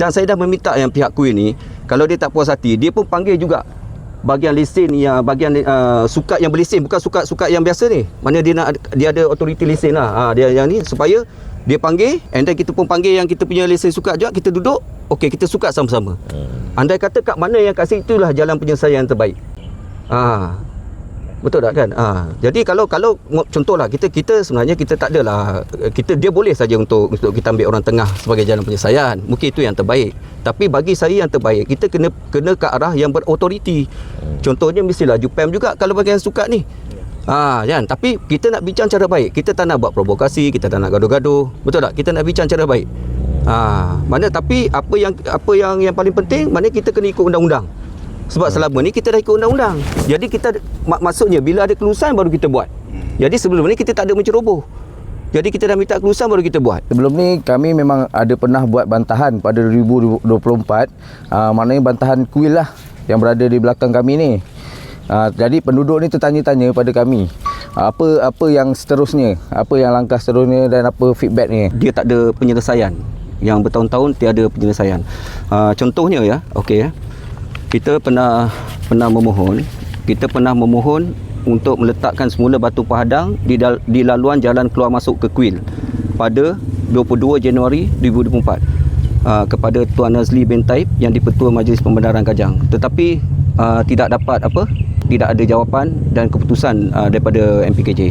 Dan saya dah meminta yang pihak kuil ni kalau dia tak puas hati, dia pun panggil juga bahagian lesen yang bahagian uh, sukat yang berlesen bukan sukat-sukat yang biasa ni. Mana dia nak dia ada authority lesen lah. Ha, dia yang ni supaya dia panggil and then kita pun panggil yang kita punya lesen sukat juga kita duduk okey kita sukat sama-sama. Hmm. Andai kata kat mana yang kat situ itulah jalan penyelesaian yang terbaik. Ha, Betul tak kan? Ha, jadi kalau kalau contohlah kita kita sebenarnya kita tak adalah kita dia boleh saja untuk untuk kita ambil orang tengah sebagai jalan penyelesaian. Mungkin itu yang terbaik. Tapi bagi saya yang terbaik kita kena kena ke arah yang berautoriti. Contohnya mestilah Jupem juga kalau bagian sukat ni. Ha, kan? Tapi kita nak bincang cara baik. Kita tak nak buat provokasi, kita tak nak gaduh-gaduh. Betul tak? Kita nak bincang cara baik. Ha, mana tapi apa yang apa yang yang paling penting mana kita kena ikut undang-undang. Sebab hmm. selama ni kita dah ikut undang-undang. Jadi kita mak, maksudnya bila ada kelulusan baru kita buat. Hmm. Jadi sebelum ni kita tak ada menceroboh. Jadi kita dah minta kelulusan baru kita buat. Sebelum ni kami memang ada pernah buat bantahan pada 2024. Uh, ah, maknanya bantahan kuil lah yang berada di belakang kami ni. Uh, jadi penduduk ni tertanya-tanya pada kami. Uh, apa apa yang seterusnya? Apa yang langkah seterusnya dan apa feedback ni? Dia tak ada penyelesaian. Yang bertahun-tahun tiada penyelesaian. Uh, contohnya ya, okey ya kita pernah pernah memohon. Kita pernah memohon untuk meletakkan semula batu pahadang di, dal, di laluan jalan keluar masuk ke Kuil pada 22 Januari 2024 uh, kepada Tuan Nazli bin Taib yang dipetua Majlis Pembenaran Kajang. Tetapi uh, tidak dapat apa? Tidak ada jawapan dan keputusan uh, daripada MPKJ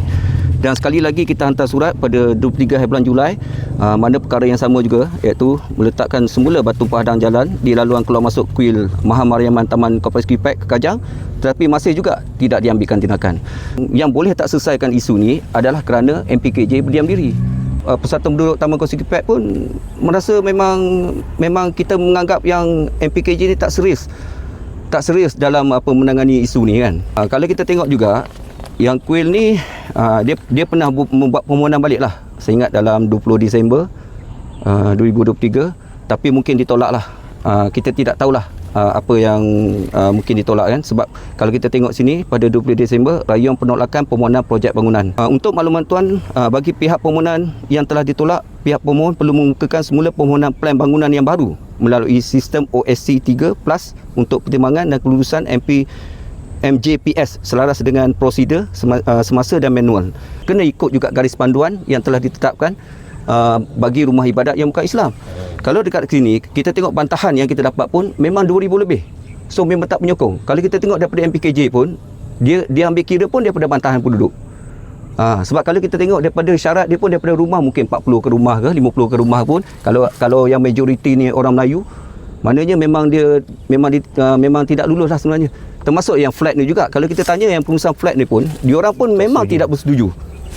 dan sekali lagi kita hantar surat pada 23 bulan Julai uh, mana perkara yang sama juga iaitu meletakkan semula batu padang jalan di laluan keluar masuk kuil Maha Mariaman Taman Korporat Kipek ke Kajang tetapi masih juga tidak diambilkan tindakan. Yang boleh tak selesaikan isu ni adalah kerana MPKJ berdiam diri. Uh, Persatuan Penduduk Taman Korporat Kipek pun merasa memang memang kita menganggap yang MPKJ ni tak serius tak serius dalam apa menangani isu ni kan. Uh, kalau kita tengok juga yang kuil ni uh, dia dia pernah membuat permohonan balik lah saya ingat dalam 20 Disember uh, 2023 tapi mungkin ditolak lah uh, kita tidak tahulah uh, apa yang uh, mungkin ditolak kan. Sebab kalau kita tengok sini pada 20 Disember rayuan penolakan permohonan projek bangunan. Uh, untuk makluman tuan uh, bagi pihak permohonan yang telah ditolak pihak pemohon perlu mengemukakan semula permohonan plan bangunan yang baru melalui sistem OSC 3 plus untuk pertimbangan dan kelulusan MP MJPS selaras dengan prosedur uh, semasa dan manual. Kena ikut juga garis panduan yang telah ditetapkan uh, bagi rumah ibadat yang bukan Islam. Kalau dekat sini kita tengok bantahan yang kita dapat pun memang 2000 lebih. So memang tak penyokong. Kalau kita tengok daripada MPKJ pun dia dia ambil kira pun daripada bantahan penduduk. Ha, sebab kalau kita tengok daripada syarat dia pun daripada rumah mungkin 40 ke rumah ke 50 ke rumah pun kalau kalau yang majoriti ni orang Melayu maknanya memang dia memang di, uh, memang tidak lulus lah sebenarnya termasuk yang flat ni juga kalau kita tanya yang pengurusan flat ni pun diorang pun memang setuju. tidak bersetuju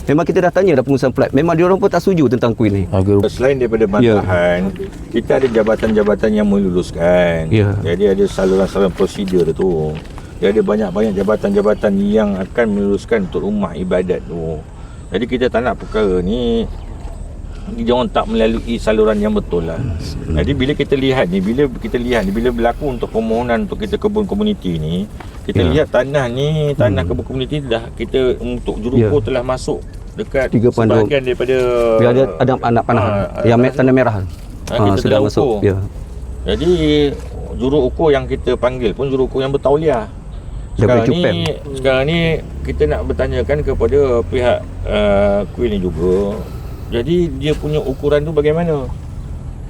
memang kita dah tanya dah pengurusan flat memang diorang pun tak setuju tentang kuil ni selain daripada ya. bantahan yeah. kita ada jabatan-jabatan yang meluluskan yeah. jadi ada saluran-saluran prosedur tu jadi ada banyak-banyak jabatan-jabatan yang akan meluluskan untuk rumah ibadat tu jadi kita tak nak perkara ni dia orang tak melalui saluran yang betul lah. Jadi bila kita lihat ni, bila kita lihat ni, bila berlaku untuk permohonan untuk kita kebun komuniti ni, kita yeah. lihat tanah ni, tanah hmm. kebun komuniti dah kita untuk juruko yeah. telah masuk dekat Tiga sebahagian daripada Biar ada ada anak panah ha, yang me- tanah merah. Ha, ha, sudah masuk. Ya. Jadi juru ukur yang kita panggil pun juru ukur yang bertauliah. Sekarang ni, sekarang ni kita nak bertanyakan kepada pihak uh, kuil ni juga jadi dia punya ukuran tu bagaimana?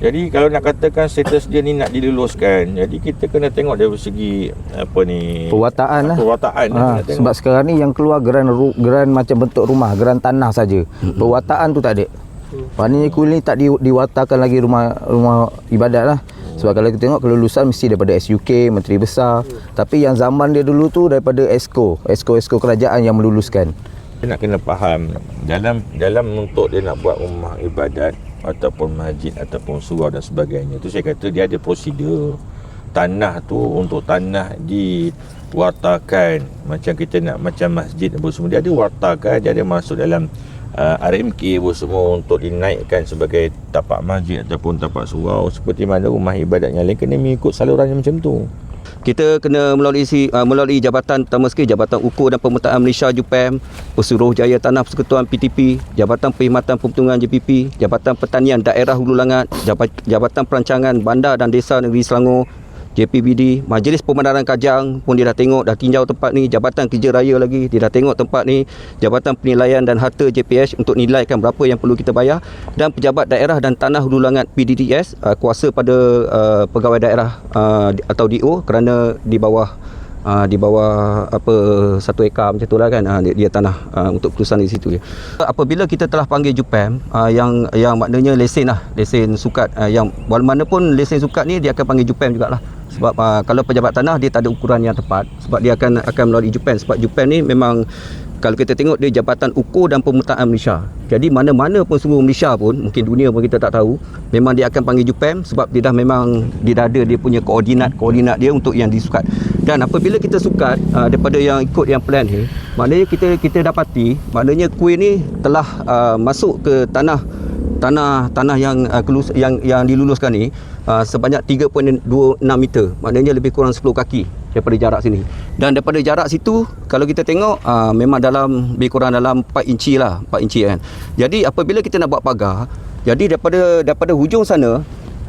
Jadi kalau nak katakan status dia ni nak diluluskan, jadi kita kena tengok dari segi apa ni? Perwataan lah. Perwataan. Ha, sebab sekarang ni yang keluar geran geran macam bentuk rumah, geran tanah saja. Mm-hmm. Perwataan tu tak ada. Maknanya kuil ni tak di, diwatakan lagi rumah rumah ibadat lah. Sebab kalau kita tengok kelulusan mesti daripada SUK, Menteri Besar. Tapi yang zaman dia dulu tu daripada ESCO. ESCO-ESCO kerajaan yang meluluskan dia nak kena faham dalam dalam untuk dia nak buat rumah ibadat ataupun masjid ataupun surau dan sebagainya tu saya kata dia ada prosedur. Tanah tu untuk tanah diwartakan. Macam kita nak macam masjid apa semua dia ada wartakan dia ada masuk dalam uh, RMK apa semua untuk dinaikkan sebagai tapak masjid ataupun tapak surau. Seperti mana rumah ibadat yang lain kena mengikut saluran yang macam tu Kita kena melalui uh, melalui jabatan pertama sekali Jabatan Ukur dan Pemetaan Malaysia JUPEM, Pesuruhjaya Tanah Persekutuan PTP, Jabatan Perkhidmatan Pembentungan JPP, Jabatan Pertanian Daerah Hulu Langat, Jabat- Jabatan Perancangan Bandar dan Desa Negeri Selangor, JPBD, Majlis Pembenaran Kajang pun dia dah tengok, dah tinjau tempat ni, Jabatan Kerja Raya lagi, dia dah tengok tempat ni, Jabatan Penilaian dan Harta JPH untuk nilaikan berapa yang perlu kita bayar dan Pejabat Daerah dan Tanah Hulu Langat PDDS uh, kuasa pada uh, pegawai daerah uh, atau DO kerana di bawah uh, di bawah apa satu ekar macam tu lah kan uh, dia, dia tanah uh, untuk perusahaan di situ je. Apabila kita telah panggil JUPEM uh, yang yang maknanya lesen lah, lesen sukat uh, yang walaupun pun lesen sukat ni dia akan panggil JUPEM jugalah. Sebab uh, kalau pejabat tanah dia tak ada ukuran yang tepat sebab dia akan akan melalui JUPEM sebab JUPEM ni memang kalau kita tengok dia Jabatan Ukur dan Pemetaan Malaysia. Jadi mana-mana pun semua Malaysia pun, mungkin dunia pun kita tak tahu, memang dia akan panggil JUPEM sebab dia dah memang dia dah ada dia punya koordinat-koordinat dia untuk yang disukat. Dan apabila kita sukat uh, daripada yang ikut yang plan ni, maknanya kita kita dapati, maknanya kuih ni telah uh, masuk ke tanah tanah tanah yang uh, kelus, yang yang diluluskan ni uh, sebanyak 3.26 meter. Maknanya lebih kurang 10 kaki daripada jarak sini. Dan daripada jarak situ kalau kita tengok uh, memang dalam lebih kurang dalam 4 inci lah, 4 inci kan. Jadi apabila kita nak buat pagar, jadi daripada daripada hujung sana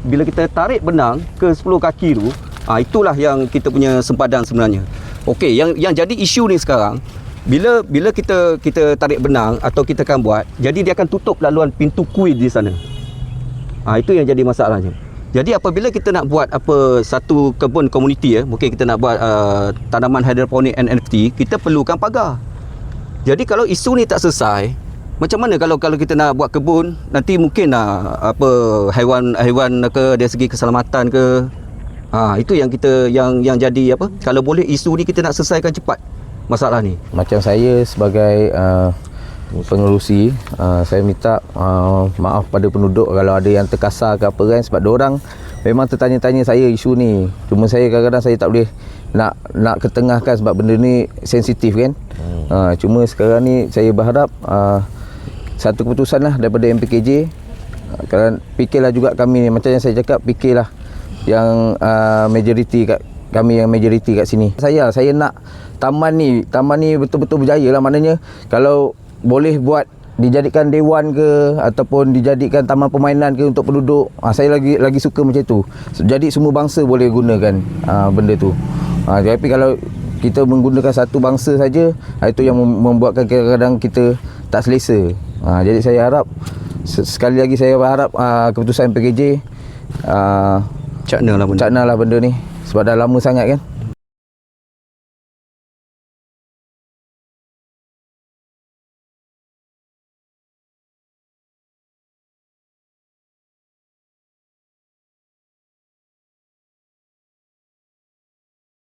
bila kita tarik benang ke 10 kaki tu, uh, itulah yang kita punya sempadan sebenarnya. Okey, yang yang jadi isu ni sekarang bila bila kita kita tarik benang atau kita akan buat, jadi dia akan tutup laluan pintu kuil di sana. Ah itu yang jadi masalahnya. Jadi apabila kita nak buat apa satu kebun komuniti ya, mungkin kita nak buat uh, tanaman hidroponik NFT, kita perlukan pagar. Jadi kalau isu ni tak selesai, macam mana kalau kalau kita nak buat kebun, nanti mungkin lah apa haiwan-haiwan ke dari segi keselamatan ke Ha, itu yang kita yang yang jadi apa? Kalau boleh isu ni kita nak selesaikan cepat masalah ni. Macam saya sebagai uh, pengerusi uh, saya minta uh, maaf pada penduduk kalau ada yang terkasar ke apa kan sebab orang memang tertanya-tanya saya isu ni cuma saya kadang-kadang saya tak boleh nak nak ketengahkan sebab benda ni sensitif kan hmm. uh, cuma sekarang ni saya berharap uh, satu keputusan lah daripada MPKJ uh, kalau fikirlah juga kami ni macam yang saya cakap fikirlah yang uh, majoriti kat kami yang majoriti kat sini. Saya saya nak taman ni, taman ni betul-betul berjaya lah maknanya kalau boleh buat dijadikan dewan ke ataupun dijadikan taman permainan ke untuk penduduk. Ha, saya lagi lagi suka macam tu. Jadi semua bangsa boleh gunakan ha, benda tu. Ha, tapi kalau kita menggunakan satu bangsa saja, itu yang mem- membuatkan kadang-kadang kita tak selesa. Ha, jadi saya harap se- sekali lagi saya berharap ha, keputusan PKJ ha, Cakna lah benda. cakna lah benda ni sebab dah lama sangat kan